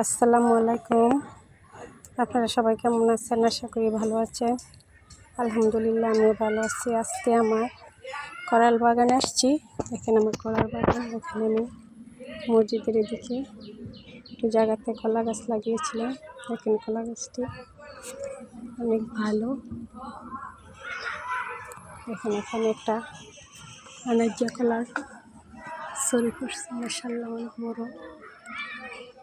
আসসালামু আলাইকুম। আপনারা সবাই কেমন আছেন? আশা করি ভালো আছেন। আলহামদুলিল্লাহ, আমিও ভালো আছি। আজকে আমার করাল বাগানে আসছি। এখানে আমার করাল বাগান, এখানে আমি মসজিদের এদিকে একটু জায়গাতে কলা গাছ লাগিয়েছিলাম। এখানে কলা গাছটি অনেক ভালো। এখানে এখানে একটা আনাজ্জা কলার সরি করছে মাসাল্লাহ অনেক বড়।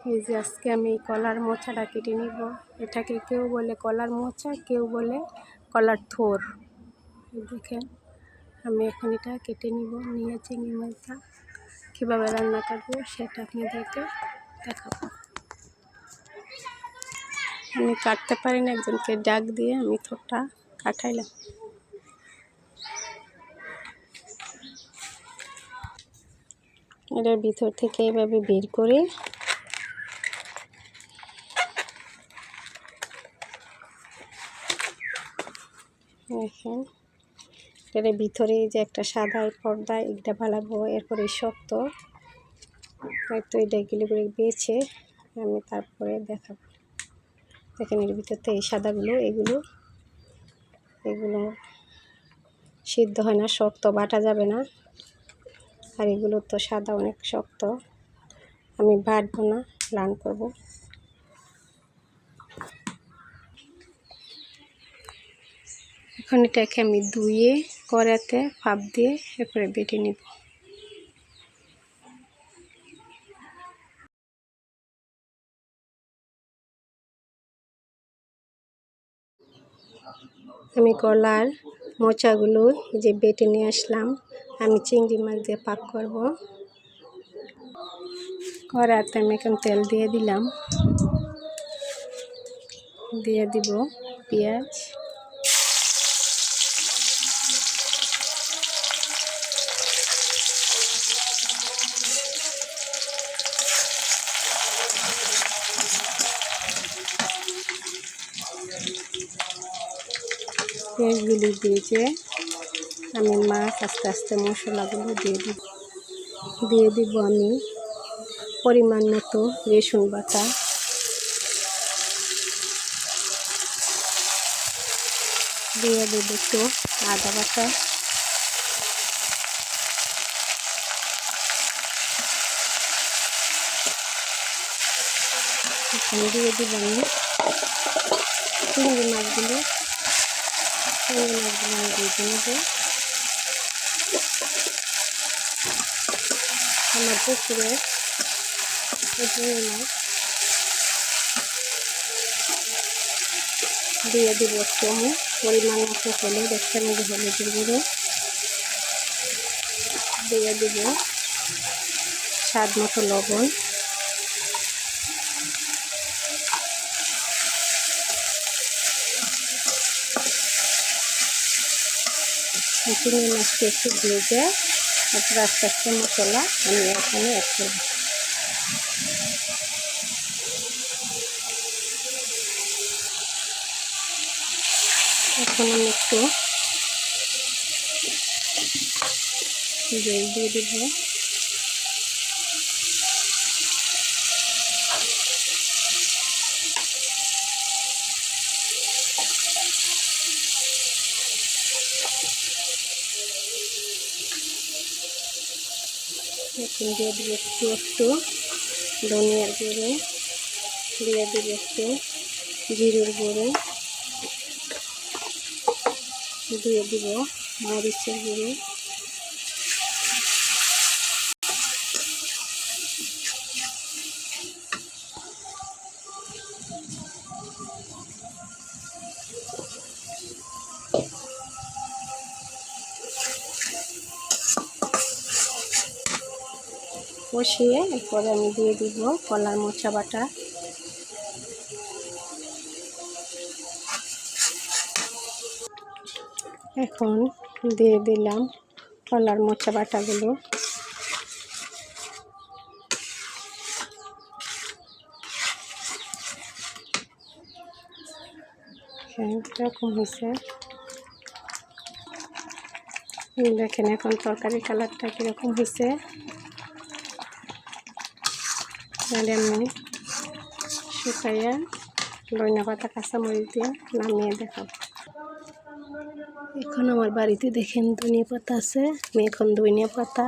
এই যে আজকে আমি কলার মোচাটা কেটে নিব। এটাকে কেউ বলে কলার মোচা, কেউ বলে কলার থোর। দেখেন, আমি এখন এটা কেটে নিব, নিয়ে চিংড়ি মাছটা কীভাবে রান্না করব সেটা আপনাদেরকে দেখাবো। আমি কাটতে পারি না, একজনকে ডাক দিয়ে আমি থোরটা কাটাইলাম। এটার ভিতর থেকে এভাবে বের করে দেখেন এর ভিতরে যে একটা সাদা পর্দা এটা ভালাবো, এরপরে শক্ত। হয়তো এটা এগুলো করে বেছে আমি তারপরে দেখাবো। দেখেন এর ভিতর থেকে এই সাদাগুলো, এগুলো এগুলো সিদ্ধ হয় না, শক্ত, বাটা যাবে না। আর এগুলো তো সাদা, অনেক শক্ত। আমি বাটবো না লান করব। এখন এটাকে আমি ধুয়ে কড়াতে ফাপ দিয়ে এরপরে বেটে নিব। আমি কলার মোচাগুলো যে বেটে নিয়ে আসলাম, আমি চিংড়ি মাছ দিয়ে পাক করব। কড়াতে আমি এখন তেল দিয়ে দিলাম। দিয়ে দিব পেঁয়াজ। পেঁয়াজগুলি ভেজে আমি মাছ আস্তে আস্তে মশলাগুলো দিয়ে দিব। দিয়ে দিব আমি পরিমাণ মতো রসুন বাটা। দিয়ে দেব একটু আদা বাটা। দিয়ে দিব আমি চিংড়ি মাছগুলো চিংড়ি মাছগুলো আমি নেব আমার মাছ দিয়ে দিব একটু পরিমাণ মতো হলুদ, একটা মধ্যে হলুদের দিয়ে দিব স্বাদ মতো লবণ। চিংড়ি মাছটি একটু ভেজে তারপর আস্তে আস্তে মশলা আমি এখানে অ্যাড এখন আমি একটু জল দিয়ে দেব। এখন দিয়ে দিব একটু একটু ধনিয়ার গুঁড়ো, দিয়ে দিব একটু জিরের গুঁড়ো, দিয়ে দিব মরিচের গুঁড়ো। কষিয়ে এরপরে আমি দিয়ে দিব কলার মোচা বাটা। এখন দিয়ে দিলাম কলার মোচা বাটাগুলো। এরকম হয়েছে। দেখেন এখন তরকারি কালারটা কীরকম হয়েছে। আর আমি শুকাইয়া লইনা পাতা, কাঁচামরিচ দিয়ে নামিয়ে দেখাবো। এখন আমার বাড়িতে দেখেন ধনিয়া পাতা আছে। আমি এখন ধনিয়া পাতা,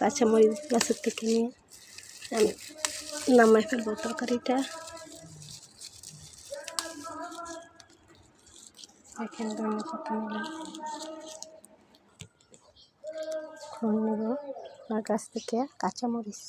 কাঁচামরিচ গাছের থেকে নিয়ে আমি নামাই ফেলব তরকারিটা। দেখেন ধনিয়া পাতা নিলাম এখন নেব আমার গাছ থেকে কাঁচামরিচ।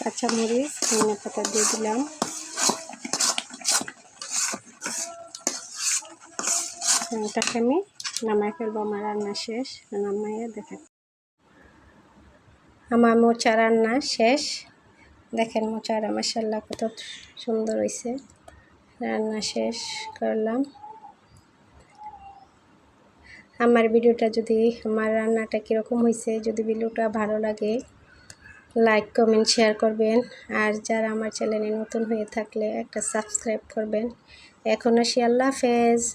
কাঁচামরিচ, ধনিয়া পাতা দিয়ে দিলাম। এটাকে আমি নামাই ফেলব, আমার রান্না শেষ। নামাইয়ে দেখেন আমার মোচা রান্না শেষ। দেখেন মোচারা মাসাল্লাহ কত সুন্দর হয়েছে রান্না শেষ করলাম। আমার ভিডিওটা যদি, আমার রান্নাটা কীরকম হয়েছে যদি ভিডিওটা ভালো লাগে লাইক কমেন্ট শেয়ার করবেন। আর যারা আমার চ্যানেলে নতুন হয়ে থাকলে একটা সাবস্ক্রাইব করবেন। এখন আসি, আল্লাহ হাফেজ।